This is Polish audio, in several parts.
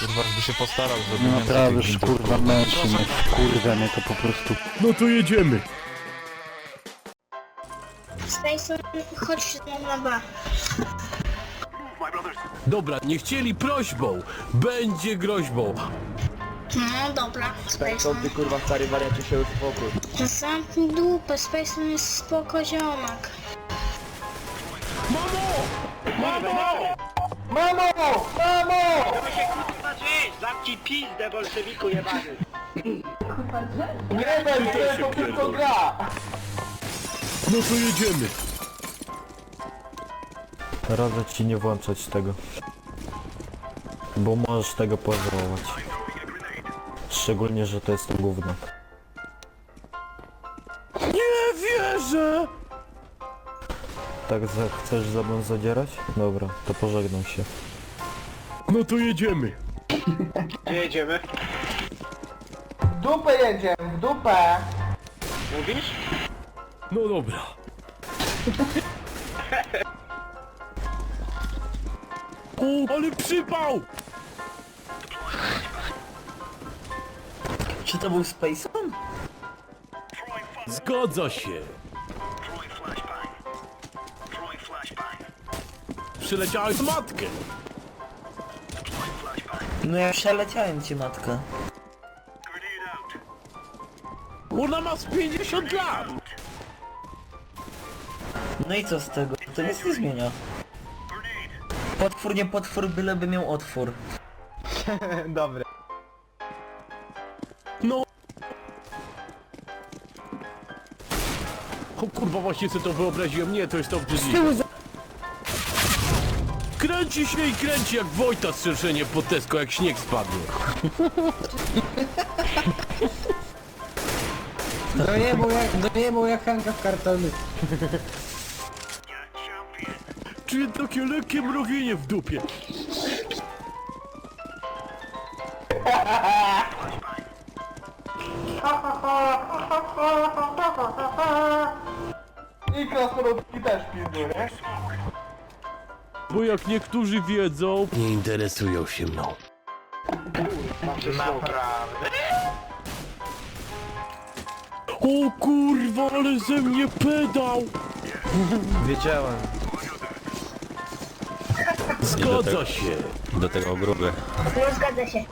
Kurwa, by się postarał, żeby No więcej naprawdę, tych już kurwa męczy mnie, kurwa mnie to po prostu. No to jedziemy. Space, chodź się tam na bar. Dobra, nie chcieli prośbą. Będzie groźbą. No dobra, Space. Co ty kurwa stary wariacie się uspokój. Zamknij dupę, Space jest spoko ziomek. Zamknij pizdę, bolszewiku jebany! Nie wiem, to tylko gra! No to jedziemy. Radzę ci nie włączać tego. Bo możesz tego pożałować. Szczególnie, że to jest to gówno. Nie wierzę. Tak za, chcesz za mną zadzierać? Dobra, to pożegnam się. No to jedziemy. Gdzie jedziemy? W dupę jedziemy, w dupę! Mówisz? No dobra. O, ale przypał! Czy to był Spaceman? Zgadza się. Przyleciałeś z matkę. No ja przeleciałem ci matka. Ona ma z 50 lat. No i co z tego? To nic nie zmienia. Potwór nie potwór, byleby miał otwór. Dobre. No. O kurwa, właśnie sobie to wyobraziłem. Nie, to jest to obrzydliwe. Kręci się i kręci jak Wojta strzelczenie po Tesco, jak śnieg spadnie. Dojebał jak, dojebał jak Hanka w kartony. Czuję takie lekkie mrowienie w dupie. I krasnoludki też nie? Bo jak niektórzy wiedzą... Nie interesują się mną. O kurwa, ale ze mnie pedał! Wiedziałem. Zgadza się. Do tego gruby. No zgadza się.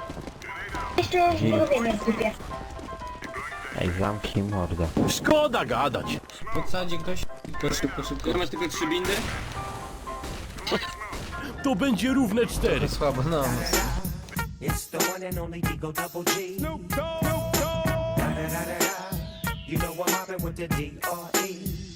Jeszcze mnie w dupie. Ej, zamknij mordę. Szkoda gadać. Podsadzie ktoś. To szybko, szybko. Masz tylko trzy bindy? To będzie równe cztery. Słabo, no. It's the one and only Eagle Double G. Snoop Dogg. Da da da da da. You know I'm with the D.R.E.